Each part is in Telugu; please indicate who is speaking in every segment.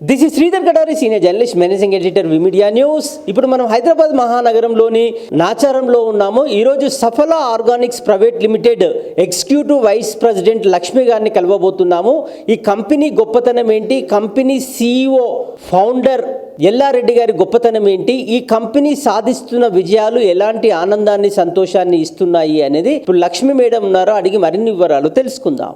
Speaker 1: This is Sridhar Katari senior journalist managing editor V media news ఇప్పుడు మనం హైదరాబాద్ మహానగరంలోని నాచారంలో ఉన్నాము. ఈరోజు Safala organics private limited executive vice president Lakshmi గారిని కలవబోతున్నాము. ఈ కంపెనీ గొప్పతనం ఏంటి? కంపెనీ సీఈఓ ఫౌండర్ ఎల్లారెడ్డి గారి గొప్పతనం ఏంటి? ఈ కంపెనీ సాధిస్తున్న విజయాలు ఎలాంటి ఆనందాన్ని సంతోషాన్ని ఇస్తున్నాయి అనేది ఇప్పుడు లక్ష్మి మేడం ఉన్నారో. అడిగి మరిన్ని వివరాలు తెలుసుకుందాం.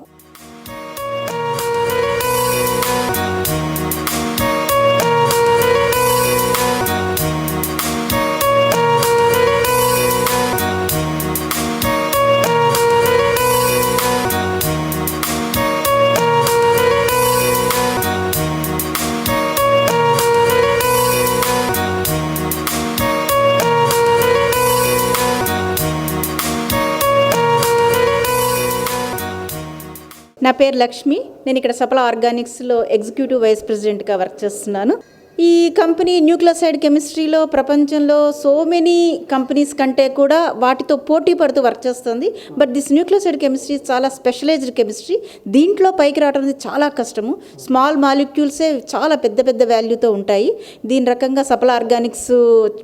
Speaker 2: నా పేరు లక్ష్మి. నేను ఇక్కడ సఫల ఆర్గానిక్స్లో ఎగ్జిక్యూటివ్ వైస్ ప్రెసిడెంట్గా వర్క్ చేస్తున్నాను. ఈ కంపెనీ న్యూక్లియోసైడ్ కెమిస్ట్రీలో ప్రపంచంలో సో మెనీ కంపెనీస్ కంటే కూడా వాటితో పోటీ పడుతూ వర్క్ చేస్తుంది. బట్ దిస్ న్యూక్లియోసైడ్ కెమిస్ట్రీ చాలా స్పెషలైజ్డ్ కెమిస్ట్రీ. దీంట్లో పైకి రావడం అనేది చాలా కష్టము. స్మాల్ మాలిక్యూల్సే చాలా పెద్ద పెద్ద వాల్యూతో ఉంటాయి. దీని రకంగా సఫల ఆర్గానిక్స్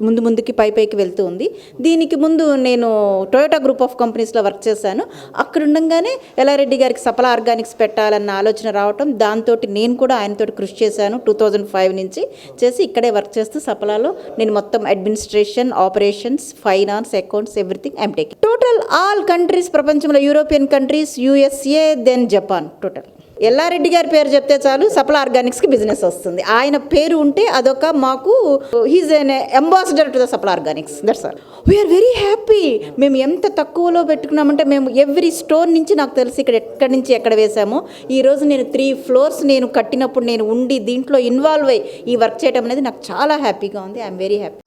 Speaker 2: ముందు ముందుకి పై పైకి వెళ్తూ ఉంది. దీనికి ముందు నేను టొయోటా గ్రూప్ ఆఫ్ కంపెనీస్లో వర్క్ చేశాను. అక్కడ ఉండగానే ఎల్లారెడ్డి గారికి సఫల ఆర్గానిక్స్ పెట్టాలన్న ఆలోచన రావటం దాంతో నేను కూడా ఆయనతో కృషి చేశాను. టూ థౌజండ్ ఫైవ్ నుంచి చేసి ఇక్కడే వర్క్ చేస్తూ సఫలాలో నేను మొత్తం administration operations finance accounts everything I'm taking. Total all countries ప్రపంచంలో European countries USA then Japan total Yellareddy గారి పేరు చెప్తే చాలు సఫల ఆర్గానిక్స్కి బిజినెస్ వస్తుంది. ఆయన పేరు ఉంటే అదొక మాకు he's an ambassador to the Safala organics. That's all we're very happy మేము ఎంత తక్కువలో పెట్టుకున్నామంటే మేము ఎవ్రీ స్టోర్ నుంచి నాకు తెలిసి ఇక్కడ ఎక్కడి నుంచి ఎక్కడ వేసామో. ఈ రోజు నేను త్రీ ఫ్లోర్స్ నేను కట్టినప్పుడు నేను ఉండి దీంట్లో ఇన్వాల్వ్ అయ్యి ఈ వర్క్ చేయడం అనేది నాకు చాలా హ్యాపీగా ఉంది. I'm very happy